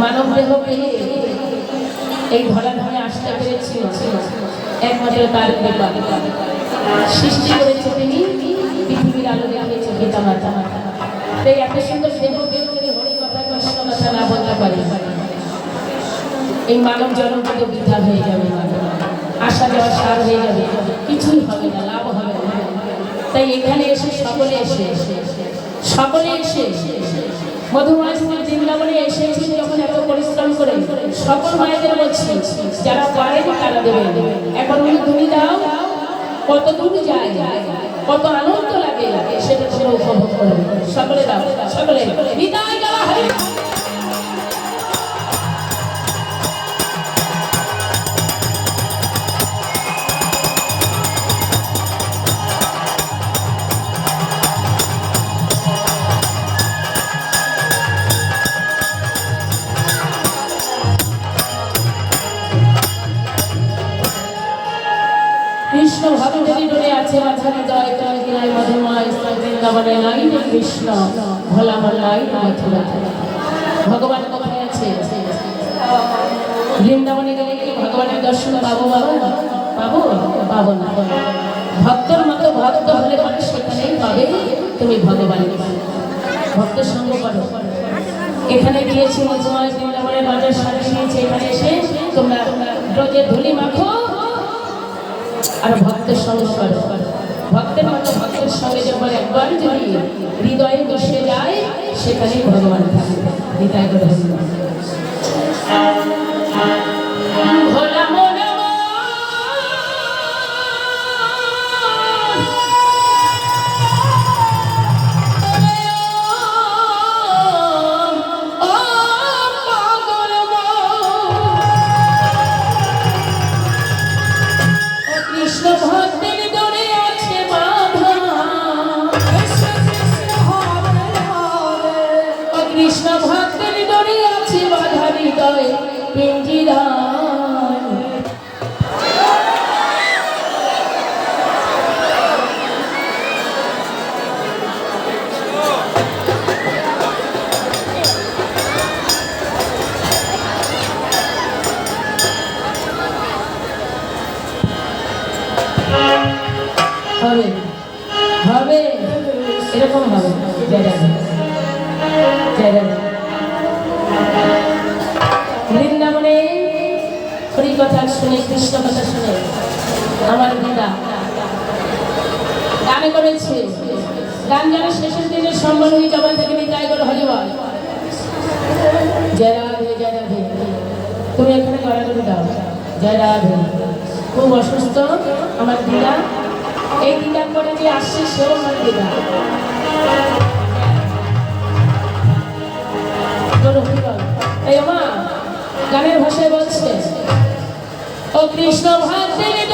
মানব দেহ পেয়ে এই ধরা ধামে আসতে পেরেছিল। একমাত্র তার কৃপা সৃষ্টি করেছে তিনি, পৃথিবীর আলো দেখিয়েছে পিতা মাতা তাই এত সুন্দর পেয়েও যদি হরি কথা কৃষ্ণ কথা না বলতে পারি। এই মানব জন্ম কিন্তু বৃথা হয়ে যাবে। আসা যাওয়া সার হয়ে যাবে। কিছুই হবে না, লাভ হবে না। তাই এখানে এসে সকলে এসে সকলে এসে মধুমাসিনী বৃন্দাবনে এসে যখন এত পরিশ্রম করে, সকল মায়েদের বলছি, যারা পারেন তারা এখন তুমি দাও, কত দূর যায়, কত আনন্দ লাগে, সেটা তোমরা উপভোগ সকলে দাও, সকলে, বিদায় দেওয়া হরি বৃন্দাবনে নাই রে কৃষ্ণ ভোলা মল্লাই মথুরা ভগবান কোথায় আছে বৃন্দাবনে গেলে কি ভগবানের দর্শন পাবো বাবা পাবো পাবো না ভক্তর মতো ভক্ত হলে পরে সেখানেই পাবে তুমি ভগবান ভক্ত সঙ্গ করো এখানে গিয়েছি মধুময় বৃন্দাবনে বাজার সাথে নিয়েছে এখানে এসে তোমরা রোজের ধুলি মাখো আর ভক্তের সঙ্গে করো ভক্তের মতো ভক্তের সঙ্গে যখন একবার যদি হৃদয়ে বসে যায় সেখানেই ভগবান থাকে এটাই করে কৃষ্ণ কথা শুনে আমার দিদা। গানে করেছে। গান যেন শেষের দিনে হয়ে জবান থেকে বিদায় করে হরিবল। রাধে তুমি এখানে দাও। খুব অসুস্থ আমার দিদা। এই দিদা করে যে আসছে সেও আমার দিদা। এই গানের ভাষায় বলছে। কৃষ্ণ ভক্তের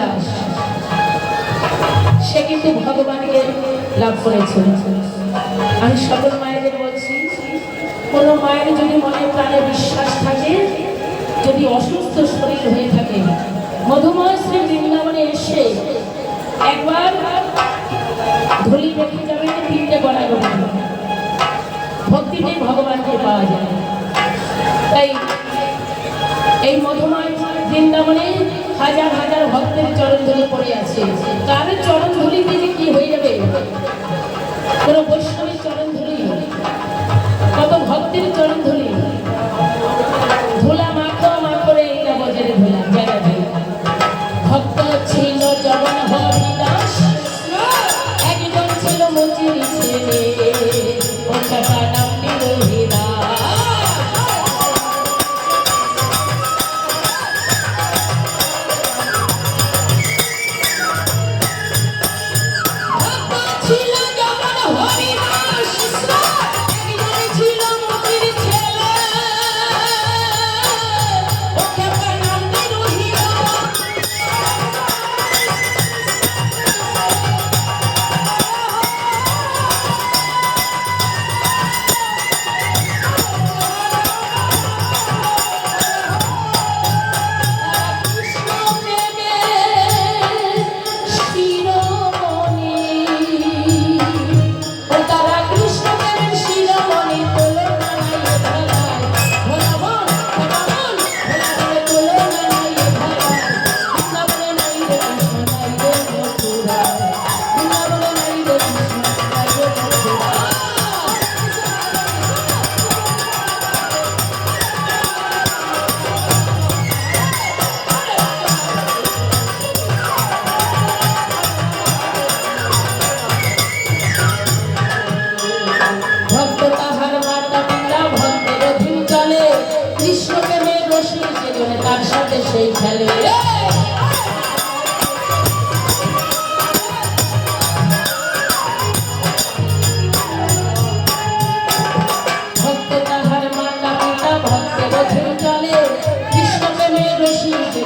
রোহিদাস সে কিন্তু ভগবানকে লাভ করেছিল আমি সকল মায়েদের বলছি, কোনো মায়ের যদি মনে প্রাণে বিশ্বাস থাকে, যদি অসুস্থ শরীর হয়ে থাকে, মধুময় শ্রী বৃন্দাবনে এসে একবার ধুলি রেখে যাবেন তিনটে গড়া গড়া ভক্তিতে ভগবানকে পাওয়া যায়। তাই এই মধুময় বৃন্দাবনে হাজার হাজার ভক্তের চরণ ধুলি পড়ে আছে। তাদের চরণ ধুলিতে যে কি হয়ে যাবে? কোন বৈষ্ণবের চরণ ধুলি? কত ভক্তের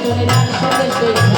রসিক সেজনে তার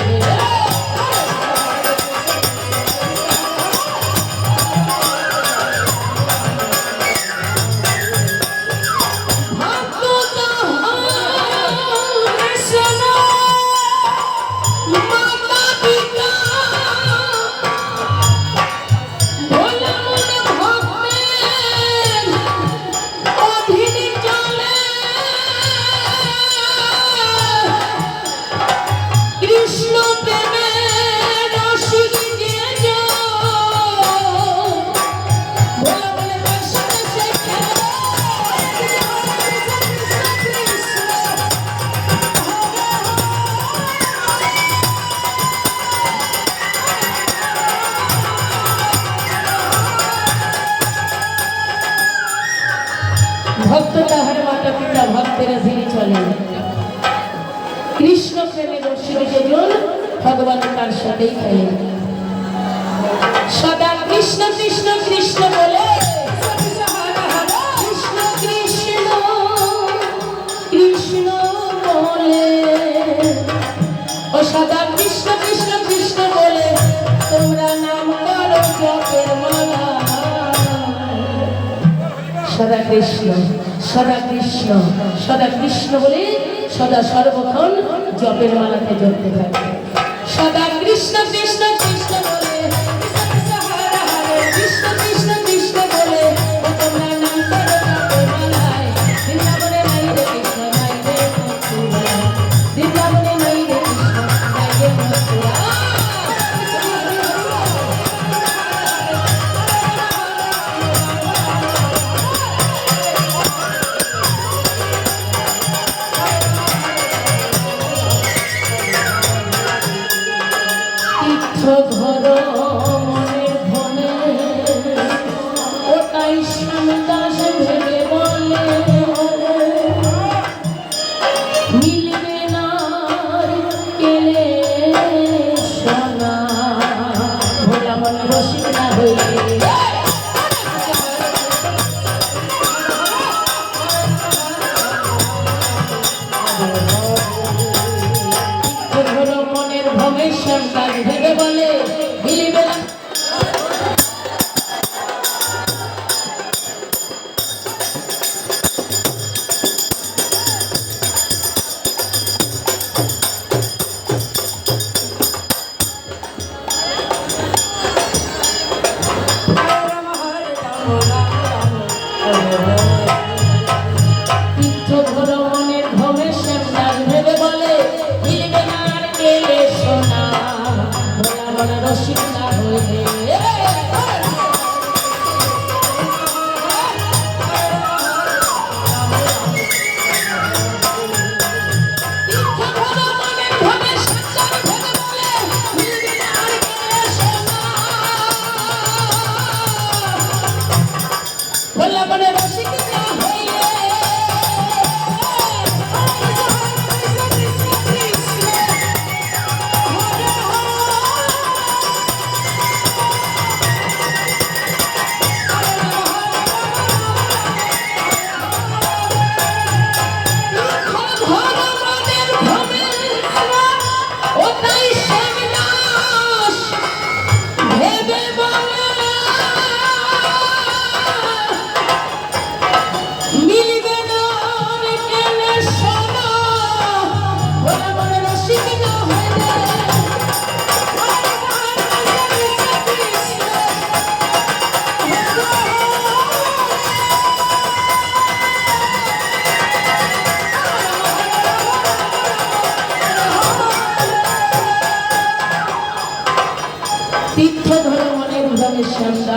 ভক্ত তাহার মাতা পিতা, ভক্তের ধীরে চলে। কৃষ্ণ প্রেমে দর্শিত যেজন ভগবান তার সাথেই খেলে। সদা কৃষ্ণ কৃষ্ণ কৃষ্ণ বলে। কৃষ্ণ কৃষ্ণ কৃষ্ণ বলে। ও সদা কৃষ্ণ কৃষ্ণ কৃষ্ণ বলে। তোমরা নাম করো জপের সদা কৃষ্ণ সদা কৃষ্ণ সদা কৃষ্ণ বলে সদা সর্বক্ষণ জপের মালাতে জপতে থাকে। সদা কৃষ্ণ কৃষ্ণ কৃষ্ণ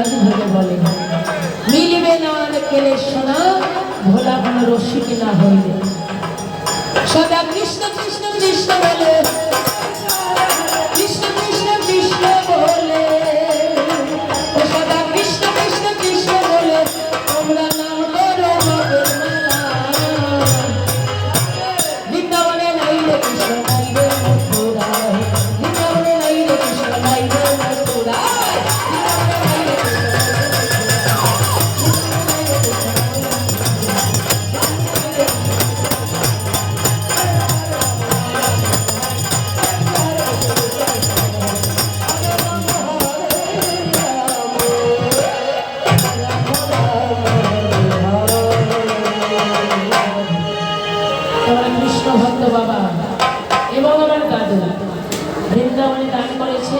ভেবে বলে। মিলিবে না আর কেলে সোনা ভোলা কোনো রসিক না হইলে। সদা কৃষ্ণ কৃষ্ণ কৃষ্ণ বলে। ভক্ত বাবা এবং আমার দাদু, বৃন্দাবনে দান করেছে,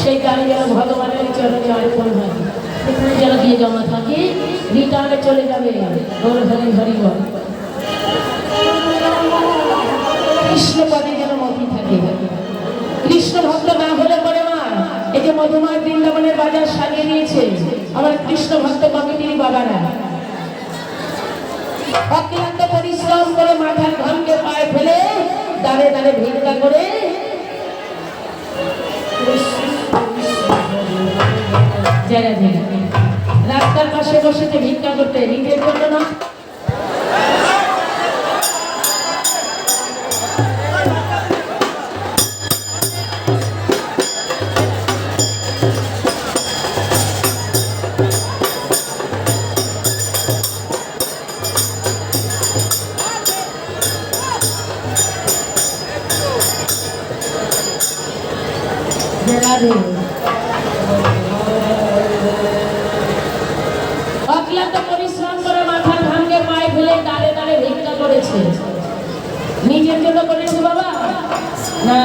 সেই গাড়ি যেন ভগবানের চরণে অর্পণ হয়। এখানে যেন দিয়ে জমা থাকে, রিটার্নে চলে যাবে ওর হরি হরি বল। কৃষ্ণ যেন মতি থাকে। কৃষ্ণ ভক্ত না হলে পরে মা, এই যে মধুমার বৃন্দাবনের বাজার সাজিয়ে নিয়েছে, আমার কৃষ্ণ ভক্ত কমিটির বাবারা অক্লান্ত পরিশ্রম করে মাথার ঘামকে পায়ে ফেলে দাঁড়ে দাঁড়ে ভিক্ষা করে। জায়গা জায়গা রাস্তার পাশে বসেছে ভিক্ষা করতে, নিজের জন্য না।